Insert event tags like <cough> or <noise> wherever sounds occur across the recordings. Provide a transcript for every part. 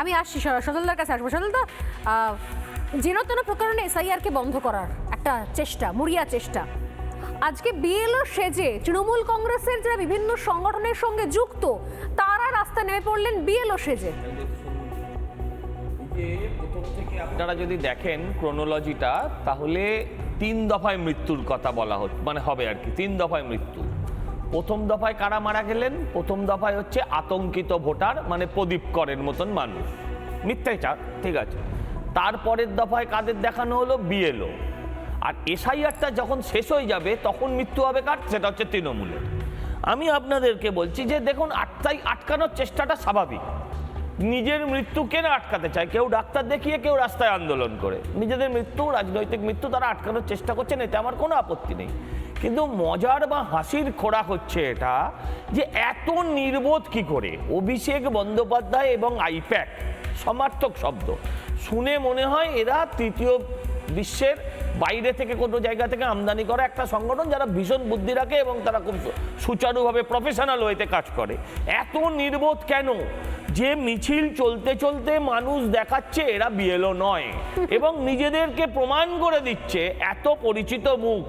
আমি আসছি সজলদার কাছে আসব। সজলদা যেন তেন প্রকারণে এসআইআরকে বন্ধ করার একটা চেষ্টা মরিয়া চেষ্টা। আজকে বিএলও সেজে তৃণমূল কংগ্রেসের যারা বিভিন্ন সংগঠনের সঙ্গে যুক্ত, তারা রাস্তা নেমে পড়লেন বিএলও সেজে। আপনারা যদি দেখেন ক্রোনোলজিটা তাহলে তিন দফায় মৃত্যুর কথা বলা হচ্ছে মানে হবে আর কি, তিন দফায় মৃত্যু। প্রথম দফায় কারা মারা গেলেন? প্রথম দফায় হচ্ছে আতঙ্কিত ভোটার মানে প্রদীপ করের মতন মানুষ। মিথ্যাচার, ঠিক আছে। তারপরের দফায় কাদের দেখানো হলো? বিএলও। আর এসআইআরটা যখন শেষ হয়ে যাবে, তখন মৃত্যু হবে কার? সেটা হচ্ছে তৃণমূলের। আমি আপনাদেরকে বলছি যে, দেখুন, আটটাই আটকানোর চেষ্টাটা স্বাভাবিক। নিজের মৃত্যু কেন আটকাতে চায়? কেউ ডাক্তার দেখিয়ে, কেউ রাস্তায় আন্দোলন করে। নিজেদের মৃত্যু, রাজনৈতিক মৃত্যু তারা আটকানোর চেষ্টা করছেন, এতে আমার কোনো আপত্তি নেই। কিন্তু মজার বা হাসির খোরাক হচ্ছে এটা যে এত নির্বোধ কি করে? অভিষেক বন্দ্যোপাধ্যায় এবং আইপ্যাক, সমার্থক শব্দ। শুনে মনে হয় এরা তৃতীয় বিশ্বের বাইরে থেকে কোনো জায়গা থেকে আমদানি করা একটা সংগঠন যারা ভীষণ বুদ্ধি রাখে এবং তারা খুব সুচারুভাবে প্রফেশনাল ওয়েতে কাজ করে। এত নির্বোধ কেন? যে মিছিল চলতে চলতে মানুষ দেখাচ্ছে এরা বিএলও নয় এবং নিজেদেরকে প্রমাণ করে দিচ্ছে এত পরিচিত মুখ।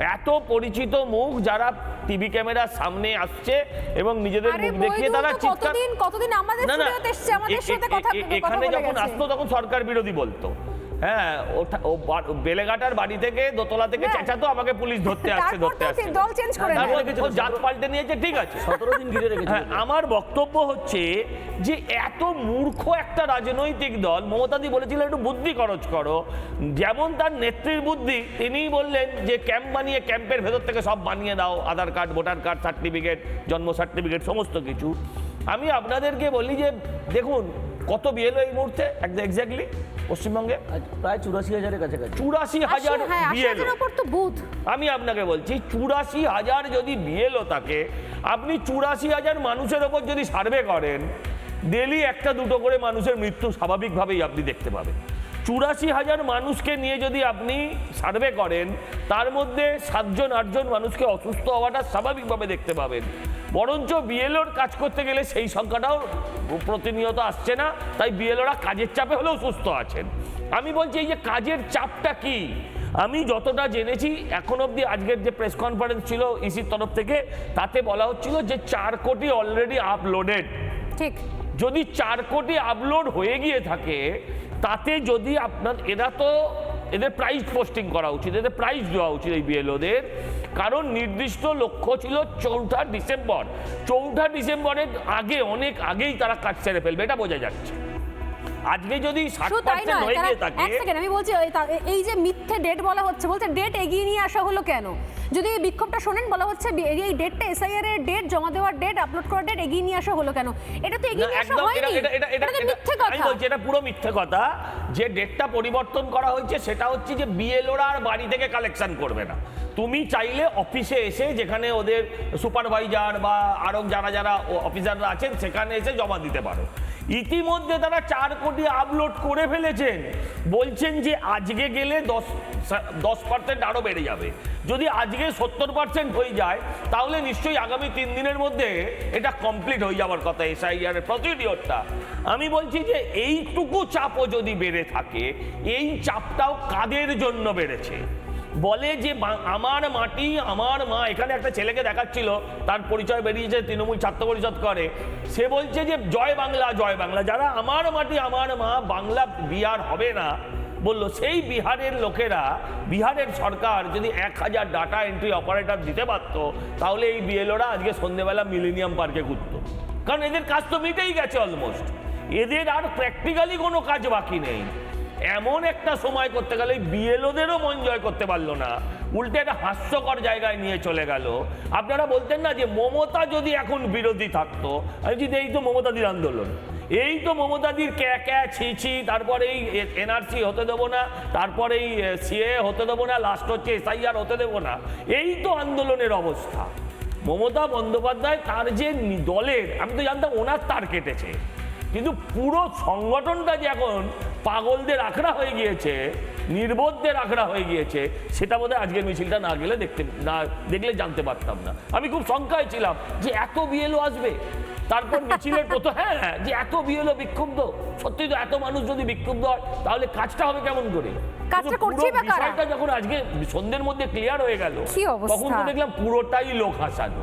এত পরিচিত মুখ যারা টিভি ক্যামেরার সামনে আসছে এবং নিজেদের মুখ দেখিয়ে তারা চিৎকার কতদিন কতদিন আমাদের না না আমাদের সাথে কথা এখানে যখন আসতো তখন সরকার বিরোধী বলতো। হ্যাঁ ওটা ও বেলেঘাটার বাড়ি থেকে দোতলা থেকে হ্যাঁ। চেঁচাতো আমাকে পুলিশ ধরতে আসছে ধরতে আসছে। দল চেঞ্জ করে। ও জাত পাল্টে নিয়েছে ঠিক আছে। সতেরো দিন ঘিরে রেখেছিল হ্যাঁ আমার বক্তব্য হচ্ছে যে এত মূর্খ একটা রাজনৈতিক দল মমতাদি বলেছিলেন একটু বুদ্ধি খরচ করো। যেমন তার নেত্রীর বুদ্ধি তিনিই বললেন যে ক্যাম্প বানিয়ে ক্যাম্পের ভেতর থেকে সব বানিয়ে দাও Aadhaar card voter card certificate জন্ম সার্টিফিকেট সমস্ত কিছু। আমি আপনাদেরকে বলি যে দেখুন কত বিয়েলো এই মুহূর্তে একদম এক্স্যাক্টলি? পশ্চিমবঙ্গে? প্রায় চুরাশি হাজারের কাছাকাছি। চুরাশি হাজার হ্যাঁ বিএলও। তো বুথ। আমি আপনাকে বলছি চুরাশি হাজার যদি বিএলও থাকে আপনি চুরাশি হাজার মানুষের ওপর যদি সার্ভে করেন ডেলি একটা দুটো করে মানুষের মৃত্যু স্বাভাবিকভাবেই আপনি দেখতে পাবেন। চুরাশি হাজার মানুষকে নিয়ে যদি আপনি সার্ভে করেন তার মধ্যে সাতজন আটজন মানুষকে অসুস্থ হওয়াটা স্বাভাবিকভাবে দেখতে পাবেন। বরঞ্চ বিএলওর কাজ করতে গেলে সেই সংখ্যাটাও প্রতিনিয়ত আসছে না তাই বিএলওরা কাজের চাপে হলেও সুস্থ আছেন। আমি বলছি এই যে কাজের চাপটা কি? আমি যতটা জেনেছি এখন অবধি আজকের যে প্রেস কনফারেন্স ছিল ইসির তরফ থেকে তাতে বলা হচ্ছিল যে চার কোটি অলরেডি আপলোডেড ঠিক। যদি চার কোটি আপলোড হয়ে গিয়ে থাকে তাতে যদি আপনার এরা তো এদের প্রাইজ পোস্টিং করা উচিত, এদের প্রাইজ দেওয়া উচিত এই বিএলওদের কারণ নির্দিষ্ট লক্ষ্য ছিল চৌঠা ডিসেম্বর। চৌঠা ডিসেম্বরের আগে, অনেক আগেই তারা কাজ সেরে ফেলবে, এটা বোঝা যাচ্ছে। আজকে যদি ষাট পার্সেন্ট হয়ে গিয়ে থাকে এক সেকেন্ড আমি বলছি এই যে মিথ্যে ডেট বলা হচ্ছে বলছে ডেট এগিয়ে নিয়ে আসা হলো কেন? যদি এই বিক্ষোভটা শোনেন বলা হচ্ছে এই ডেটটা এসআইআর এর ডেট জমা দেওয়ার ডেট আপলোড করার ডেট এগিয়ে নিয়ে আসা হলো কেন? এটা তো এগিয়ে নিয়ে আসা হয়নি। এটা- এটা- এটা- এটা তো মিথ্যে আমি কথা বলছি এটা পুরো মিথ্যে কথা। যে ডেটটা পরিবর্তন করা হয়েছে সেটা হচ্ছে যে বিএলওরা আর বাড়ি থেকে কালেকশন করবে না। তুমি চাইলে অফিসে এসে যেখানে ওদের সুপারভাইজার বা আরও যারা যারা অফিসাররা আছেন সেখানে এসে জমা দিতে পারো। ইতিমধ্যে তারা চার কোটি আপলোড করে ফেলেছেন। বলছেন যে আজকে গেলে দশ দশ পার্সেন্ট আরও বেড়ে যাবে। যদি আজকে সত্তর পার্সেন্ট হয়ে যায়, তাহলে নিশ্চয়ই আগামী তিন দিনের মধ্যে এটা কমপ্লিট হয়ে যাওয়ার কথা এসআইআর এর প্রসিডিওরটা আমি বলছি যে এইটুকু চাপও যদি বেড়ে থাকে, এই চাপটাও কাদের জন্য বেড়েছে? বলে যে আমার মাটি, আমার মা এখানে একটা ছেলেকে দেখাচ্ছিল, তার পরিচয় বেরিয়েছে, তৃণমূল ছাত্র পরিষদ করে। সে বলছে যে, জয় বাংলা জয় বাংলা। যারা আমার মাটি, আমার মা, বাংলা বিহার হবে না, বলল, সেই বিহারের লোকেরা, বিহারের সরকার যদি এক হাজার ডাটা এন্ট্রি অপারেটর দিতে পারতো, তাহলে এই বিএলওরা আজকে সন্ধ্যেবেলা মিলেনিয়াম পার্কে ঘুরতো। কারণ এদের কাজ তো মিটেই গেছে অলমোস্ট এদের আর প্র্যাকটিক্যালি কোনো কাজ বাকি নেই। এমন একটা সময় করতে গেলে বিএলওদেরও মন জয় করতে পারল না। উল্টে একটা হাস্যকর জায়গায় নিয়ে চলে গেল। আপনারা বলতেন না যে মমতা যদি এখন বিরোধী থাকতো, আমি যদি এই তো মমতাদির আন্দোলন। এই তো মমতাদির ক্যা ক্যা ছি ছি, তারপরে এই এনআরসি হতে দেবো না, তারপরে এই সিএ হতে দেবো না, লাস্ট হচ্ছে এসআইআর হতে দেবো না। এই তো আন্দোলনের অবস্থা। মমতা বন্দ্যোপাধ্যায় তার যে দলের, আমি তো জানতাম ওনার তার কেটেছে। কিন্তু পুরো সংগঠনটা যে এখন পাগলদের আখড়া হয়ে গিয়েছে নির্বোধদের আখড়া হয়ে গিয়েছে সেটা বোধহয় আজকের মিছিলটা না গেলে দেখতে না দেখলে জানতে পারতাম না। আমি খুব শঙ্কায় ছিলাম যে এত বিএলও আসবে তারপর মিছিলের প্রথম <laughs> হ্যাঁ হ্যাঁ, যে এত বিএলও বিক্ষুব্ধ সত্যি তো এত মানুষ যদি বিক্ষুব্ধ হয় তাহলে কাজটা হবে কেমন করে? কাজটা কিন্তু বা কারা? বিষয়টা যখন আজকে সন্ধ্যের মধ্যে ক্লিয়ার হয়ে গেল তখন তো দেখলাম পুরোটাই লোক হাসানো।